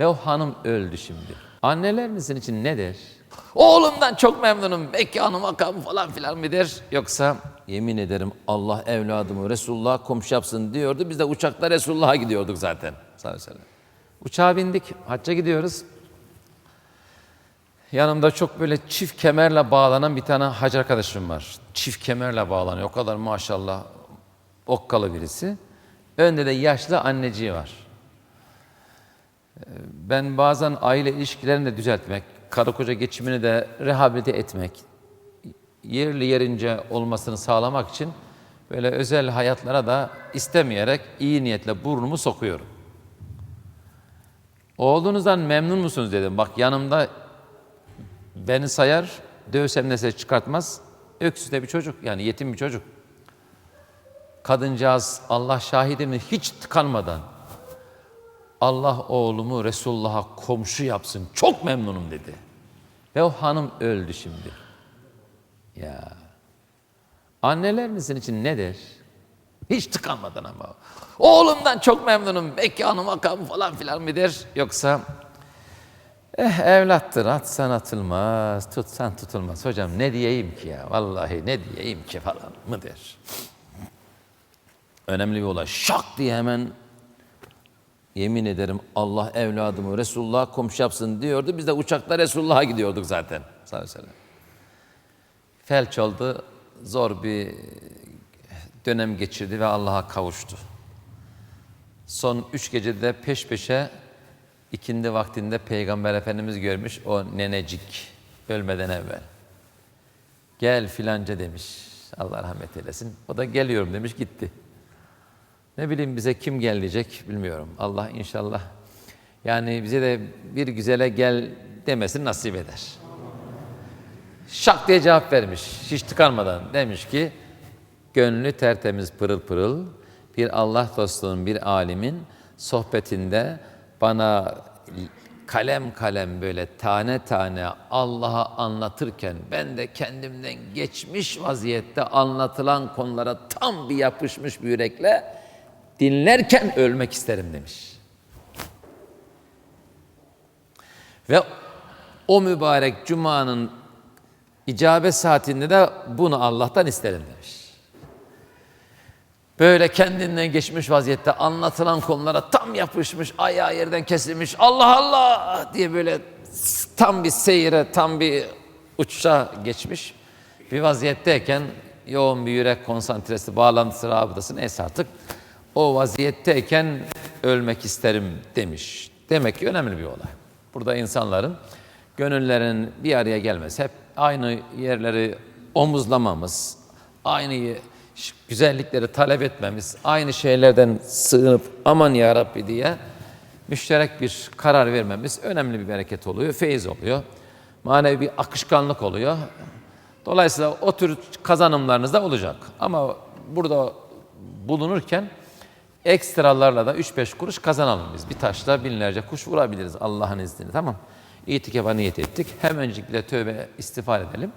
Ve o hanım öldü şimdi. Annelerinizin için ne der? Oğlumdan çok memnunum. Mekanı makamı falan filan mı der? Yoksa yemin ederim Allah evladımı Resulullah'a komşu yapsın diyordu. Biz de uçakla Resulullah'a gidiyorduk zaten. Sallallahu. Uçağa bindik. Hacca gidiyoruz. Yanımda çok böyle çift kemerle bağlanan bir tane hacı arkadaşım var. Çift kemerle bağlanıyor. O kadar maşallah okkalı birisi. Önde de yaşlı anneciği var. Ben bazen aile ilişkilerini de düzeltmek, karı koca geçimini de rehabilite etmek, yerli yerince olmasını sağlamak için böyle özel hayatlara da istemeyerek iyi niyetle burnumu sokuyorum. Oğlunuzdan memnun musunuz dedim. Bak yanımda beni sayar, dövsem de ses çıkartmaz. Öksüz de bir çocuk, yani yetim bir çocuk. Kadıncağız Allah şahidimle hiç tıkanmadan Allah oğlumu Resulullah'a komşu yapsın. Çok memnunum dedi. Ve o hanım öldü şimdi. Ya. Annelerinizin için ne der? Hiç tıkanmadan ama. Oğlumdan çok memnunum. Mekanı makamı falan filan mı der? Yoksa eh evlattır atsan atılmaz, tutsan tutulmaz. Hocam ne diyeyim ki ya? Vallahi ne diyeyim ki falan mı der? Önemli bir olay. Şak diye hemen Yemin ederim Allah evladımı Resulullah'a komşu yapsın diyordu. Biz de uçakla Resulullah'a gidiyorduk zaten. Sallallahu aleyhi ve sellem. Felç oldu. Zor bir dönem geçirdi ve Allah'a kavuştu. Son üç gecede peş peşe ikindi vaktinde Peygamber Efendimiz görmüş o nenecik ölmeden evvel. Gel filanca demiş. Allah rahmet eylesin. O da geliyorum demiş gitti. Ne bileyim bize kim gel diyecek bilmiyorum. Allah inşallah yani bize de bir güzele gel demesini nasip eder. Şak diye cevap vermiş hiç tıkanmadan. Demiş ki gönlü tertemiz pırıl pırıl bir Allah dostunun bir alimin sohbetinde bana kalem kalem böyle tane tane Allah'a anlatırken ben de kendimden geçmiş vaziyette anlatılan konulara tam bir yapışmış bir yürekle dinlerken ölmek isterim demiş. Ve o mübarek cumanın icabet saatinde de bunu Allah'tan isterim demiş. Böyle kendinden geçmiş vaziyette anlatılan konulara tam yapışmış, ayağı yerden kesilmiş, Allah Allah diye böyle tam bir seyre, tam bir uçuşa geçmiş bir vaziyetteyken yoğun bir yürek konsantresi, bağlantısı, rabıtası neyse artık o vaziyetteyken ölmek isterim demiş. Demek ki önemli bir olay. Burada insanların gönüllerin bir araya gelmesi, hep aynı yerleri omuzlamamız, aynı güzellikleri talep etmemiz, aynı şeylerden sığınıp aman ya Rabbi diye müşterek bir karar vermemiz önemli bir bereket oluyor, feyiz oluyor. Manevi bir akışkanlık oluyor. Dolayısıyla o tür kazanımlarınız da olacak. Ama burada bulunurken ekstralarla da 3-5 kuruş kazanalım biz. Bir taşla binlerce kuş vurabiliriz Allah'ın izniyle tamam İtikaba niyet ettik. Hem öncelikle tövbe istiğfar edelim.